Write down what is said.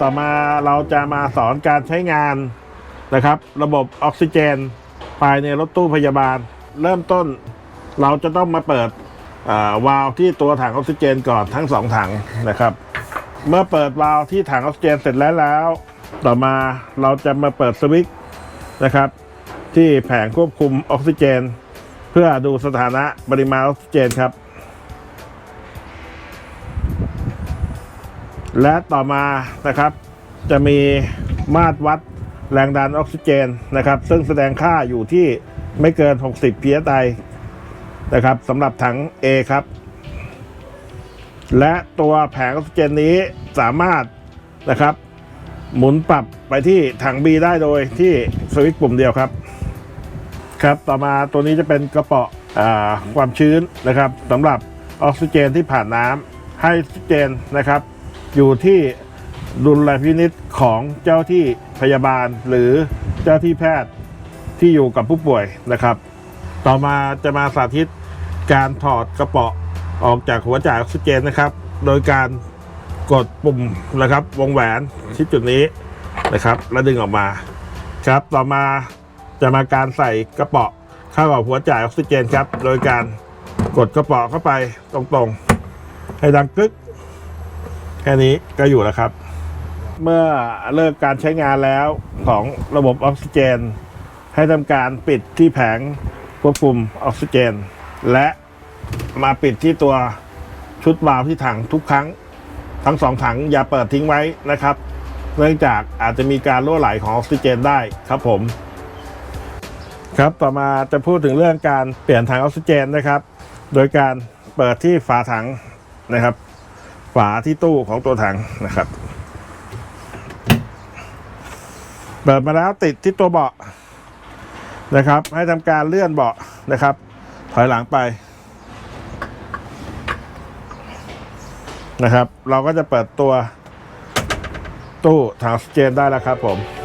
ต่อมาเราจะมาสอนการใช้งานนะครับ ระบบออกซิเจน ภายในรถตู้พยาบาล เริ่มต้นเราจะต้องมาเปิดวาล์วที่ตัวถังออกซิเจนก่อนทั้งสองถังนะครับ เมื่อเปิดวาล์วที่ถังออกซิเจนเสร็จแล้วแล้ว ต่อมาเราจะมาเปิดสวิตช์นะครับ ที่แผงควบคุมออกซิเจน เพื่อดูสถานะปริมาณออกซิเจนครับ และต่อมานะครับจะมีมาตรวัดแรงดันออกซิเจนนะครับซึ่งแสดงค่าอยู่ที่ไม่เกิน 60 psi นะครับสำหรับถัง A ครับ และตัวแผงออกซิเจนนี้สามารถนะครับ หมุนปรับไปที่ถัง B ได้โดยที่สวิตช์ปุ่มเดียวครับ ครับต่อมาตัวนี้จะเป็นกระเป๋าอ่าความชื้นนะครับสำหรับออกซิเจนที่ผ่านน้ำให้ออกซิเจนนะครับ อยู่ที่ดุลพินิษของเจ้าที่พยาบาลหรือเจ้าที่แพทย์ที่อยู่กับผู้ป่วยนะครับ ต่อมาจะมาสาธิตการถอดกระเป๋าออกจากหัวจ่ายออกซิเจนนะครับ โดยการกดปุ่มนะครับ วงแหวนที่จุดนี้นะครับ แล้วดึงออกมาครับ ต่อมาจะมาการใส่กระเป๋าเข้ากับหัวจ่ายออกซิเจนครับ โดยการกดกระเป๋าเข้าไปตรงๆ ให้ดังกึก แค่นี้ก็อยู่แล้วครับ เมื่อเลิกการใช้งานแล้วของระบบออกซิเจน ให้ทำการปิดที่แผงควบคุมออกซิเจน และมาปิดที่ตัวชุดวาล์วที่ถังทุกครั้ง ทั้งสองถังอย่าเปิดทิ้งไว้นะครับ เนื่องจากอาจจะมีการรั่วไหลของออกซิเจนได้ครับผม ครับต่อมาจะพูดถึงเรื่องการเปลี่ยนถังออกซิเจนนะครับ โดยการเปิดที่ฝาถังนะครับาที่ตู้ของตัวถังนะครับเปิดมาแล้วติดที่ตัวเบาะนะครับ ให้ทำการเลื่อนเบาะนะครับ ถอยหลังไปนะครับ เราก็จะเปิดตัวตู้ถังสเจนได้แล้วครับผม